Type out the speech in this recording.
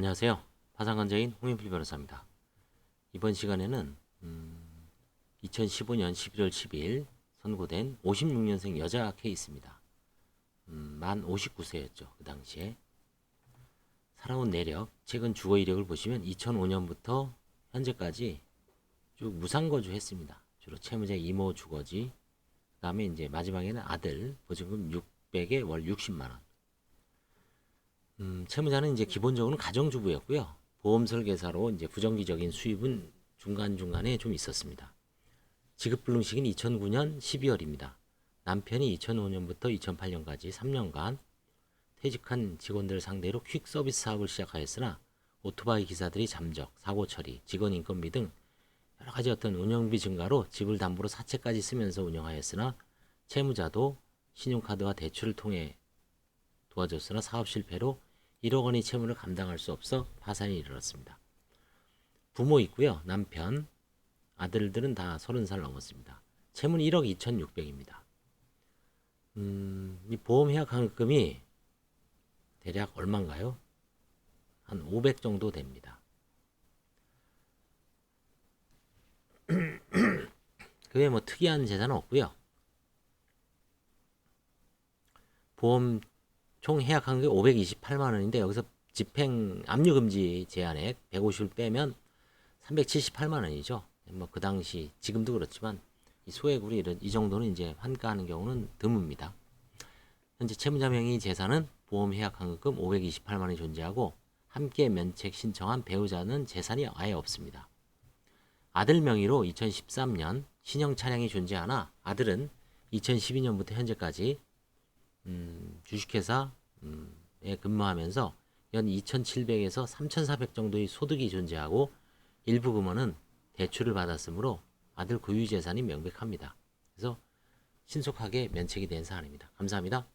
안녕하세요. 파산관자인 홍인필 변호사입니다. 이번 시간에는 음, 2015년 11월 10일 선고된 56년생 여자 케이스입니다. 음, 만 59세였죠. 그 당시에. 살아온 내력, 최근 주거 이력을 보시면 2005년부터 현재까지 쭉 무상거주 했습니다. 주로 채무자 이모 주거지, 그 다음에 이제 마지막에는 아들 보증금 600에 월 60만원. 음, 채무자는 이제 기본적으로는 가정주부였고요. 보험 설계사로 이제 부정기적인 수입은 중간중간에 좀 있었습니다. 지급 불능 시기는 2009년 12월입니다. 남편이 2005년부터 2008년까지 3년간 퇴직한 직원들 상대로 퀵 서비스 사업을 시작하였으나 오토바이 기사들이 잠적, 사고 처리, 직원 인건비 등 여러 가지 어떤 운영비 증가로 집을 담보로 사채까지 쓰면서 운영하였으나 채무자도 신용카드와 대출을 통해 도와줬으나 사업 실패로 1억 원의 채무를 감당할 수 없어 파산에 이르렀습니다. 부모 있고요. 남편, 아들들은 다 30살 넘었습니다. 채무는 1억 2,600입니다. 음, 이 보험 해약 환급금이 대략 얼마인가요? 한 500 정도 됩니다. 그게 뭐 특이한 재산은 없고요. 보험 총 해약 한금이 528만 원인데 여기서 집행 압류 금지 제한액 150을 빼면 378만 원이죠. 뭐 그 당시 지금도 그렇지만 이 소액으로 이런 이 정도는 이제 환가하는 경우는 드뭅니다. 현재 채무자 명의 재산은 보험 해약 환급금 528만 원이 존재하고 함께 면책 신청한 배우자는 재산이 아예 없습니다. 아들 명의로 2013년 신형 차량이 존재하나 아들은 2012년부터 현재까지 음, 주식회사에 근무하면서 연 2,700에서 3,400 정도의 소득이 존재하고 일부 금원은 대출을 받았으므로 아들 고유 재산이 명백합니다. 그래서 신속하게 면책이 된 사안입니다. 감사합니다.